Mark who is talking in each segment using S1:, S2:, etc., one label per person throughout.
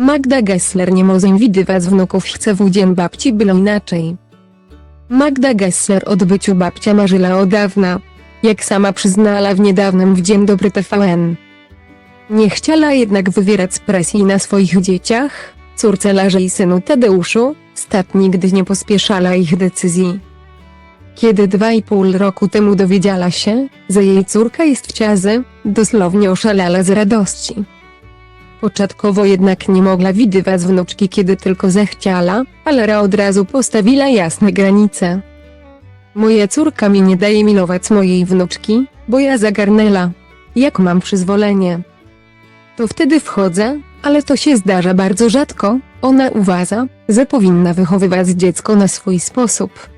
S1: Magda Gessler nie może widywać wnuków chce w dzień babci było inaczej. Magda Gessler od byciu babcia marzyła od dawna. Jak sama przyznała w niedawnym w Dzień Dobry TVN. Nie chciała jednak wywierać presji na swoich dzieciach, córce Larze i synu Tadeuszu, stat nigdy nie pospieszała ich decyzji. Kiedy dwa i pół roku temu dowiedziała się, że jej córka jest w ciazy, dosłownie oszalała z radości. Początkowo jednak nie mogła widywać wnuczki kiedy tylko zechciała, ale Ra od razu postawiła jasne granice. Moja córka mi nie daje milować mojej wnuczki, bo ja zagarnęła. Jak mam przyzwolenie? To wtedy wchodzę, ale to się zdarza bardzo rzadko, ona uważa, że powinna wychowywać dziecko na swój sposób.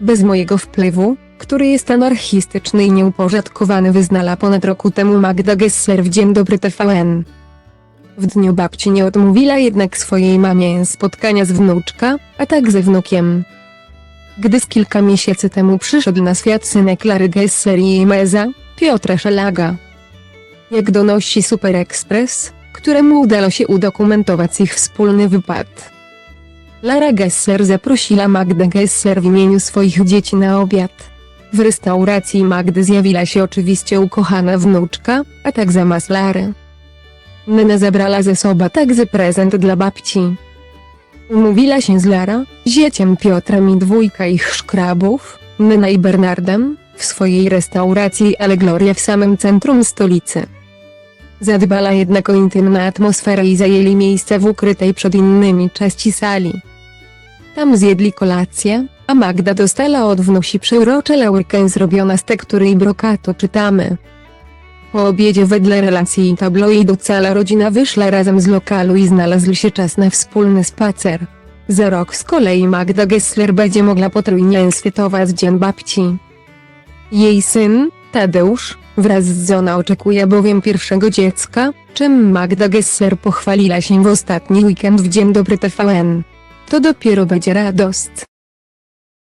S1: Bez mojego wpływu, który jest anarchistyczny i nieuporządkowany wyznala ponad roku temu Magda Gessler w Dzień Dobry TVN. W dniu babci nie odmówiła jednak swojej mamie spotkania z wnuczka, a tak ze wnukiem. Gdy z kilka miesięcy temu przyszedł na świat synek Klary Gessler i jej meza, Piotra Szelaga. Jak donosi Super Express, któremu udało się udokumentować ich wspólny wypad. Lara Gessler zaprosiła Magdę Gessler w imieniu swoich dzieci na obiad. W restauracji Magdy zjawiła się oczywiście ukochana wnuczka, a tak zamiast Lary. Nena zabrała ze sobą także prezent dla babci. Umówiła się z Lara, zieciem Piotrem i dwójka ich szkrabów, Nena i Bernardem, w swojej restauracji Ale Gloria w samym centrum stolicy. Zadbała jednak o intymną atmosferę i zajęli miejsce w ukrytej przed innymi części sali. Tam zjedli kolację, a Magda dostała od wnusi przeurocze laurkę zrobiona z tektury i brokatu czytamy. Po obiedzie wedle relacji tabloidu cała rodzina wyszła razem z lokalu i znalazł się czas na wspólny spacer. Za rok z kolei Magda Gessler będzie mogła potrójnie świętować Dzień Babci. Jej syn, Tadeusz, wraz z żoną oczekuje bowiem pierwszego dziecka, czym Magda Gessler pochwaliła się w ostatni weekend w Dzień Dobry TVN. To dopiero będzie radość.